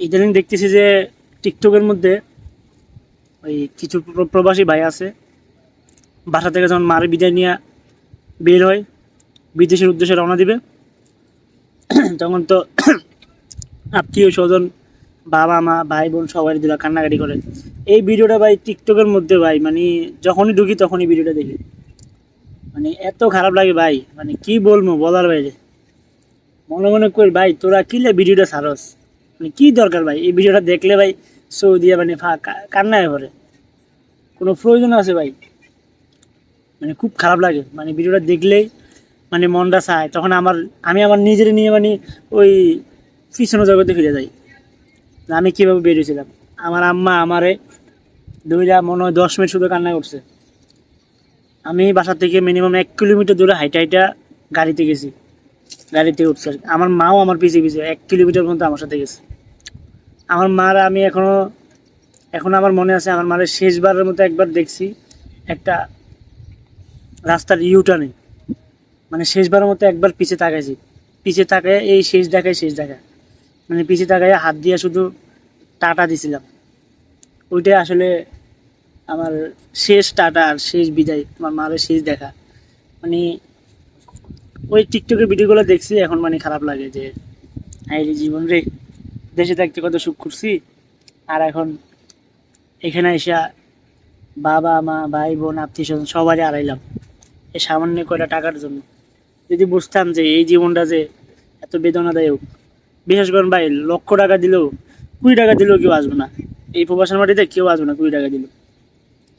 ইদানিং দেখতেছি যে টিকটকের মধ্যে ওই কিছু প্রবাসী ভাই আছে। বাসা থেকে যখন মার বিদায় নিয়ে বের হয়, বিদেশের উদ্দেশ্যে রওনা দিবে। তখন তো আত্মীয় স্বজন, বাবা মা, ভাই বোন সবাই দিলা কান্নাকাটি করে। এই ভিডিওটা ভাই টিকটকের মধ্যে ভাই মানে যখনই ঢুকি তখনই ভিডিওটা দেখি। মানে এত খারাপ লাগে ভাই মানে কি বলব বলার বাইরে। মনে মনে করি, ভাই, তোরা কিলে ভিডিওটা ছাড়স? মানে কি দরকার ভাই? এই ভিডিওটা দেখলে ভাই সৌদি মানে কান্নায় ভরে। কোনো প্রয়োজন আছে ভাই? মানে খুব খারাপ লাগে। মানে ভিডিওটা দেখলেই মানে মনটা চায়। তখন আমার, আমি আমার নিজের নিয়ে মানে ওই পিছনে জগতে ফিরে যাই। আমি কীভাবে বেরিয়েছিলাম আমার আম্মা আমারে দুইটা মনে হয় দশ মিনিট শুধু কান্না করছে আমি বাসা থেকে মিনিমাম এক কিলোমিটার দূরে হাইটা হাইটা গাড়িতে গেছি। গাড়িতে উঠছে। আমার মাও আমার পিছিয়ে পিছিয়ে এক কিলোমিটার পর্যন্ত আমার সাথে গেছে। আমার মার আমি এখনও, এখন আমার মনে আছে আমার মারের শেষবারের মতো একবার দেখছি একটা রাস্তার ইউটার্নে মানে শেষবারের মতো একবার পিছে তাকাইছি। পিছে তাকায় এই শেষ দেখায় শেষ দেখা মানে পিছে তাকায় হাত দিয়ে শুধু টাটা দিছিলাম। ওইটাই আসলে আমার শেষ টাটা আর শেষ বিদায় আমার মারের শেষ দেখা। মানে ওই টিকটকের ভিডিওগুলো দেখছি, এখন মানে খারাপ লাগে যে, এই রে জীবন রে, দেশে থাকতে কত সুখ করছি। আর এখন এখানে এসে বাবা, মা, ভাই, বোন, আত্মীয় স্বজন সবারই আড়াইলাম এই সামান্য কয়টা টাকার জন্য। যদি বুঝতাম যে এই জীবনটা যে এত বেদনাদায়ক বিশেষ করেন ভাই, লক্ষ টাকা দিলেও কুড়ি টাকা দিলেও কেউ আসবে না। এই প্রবাসের মাটিতে কেউ আসবে না কুড়ি টাকা দিলেও।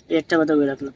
এই একটা কথা বলে রাখলাম।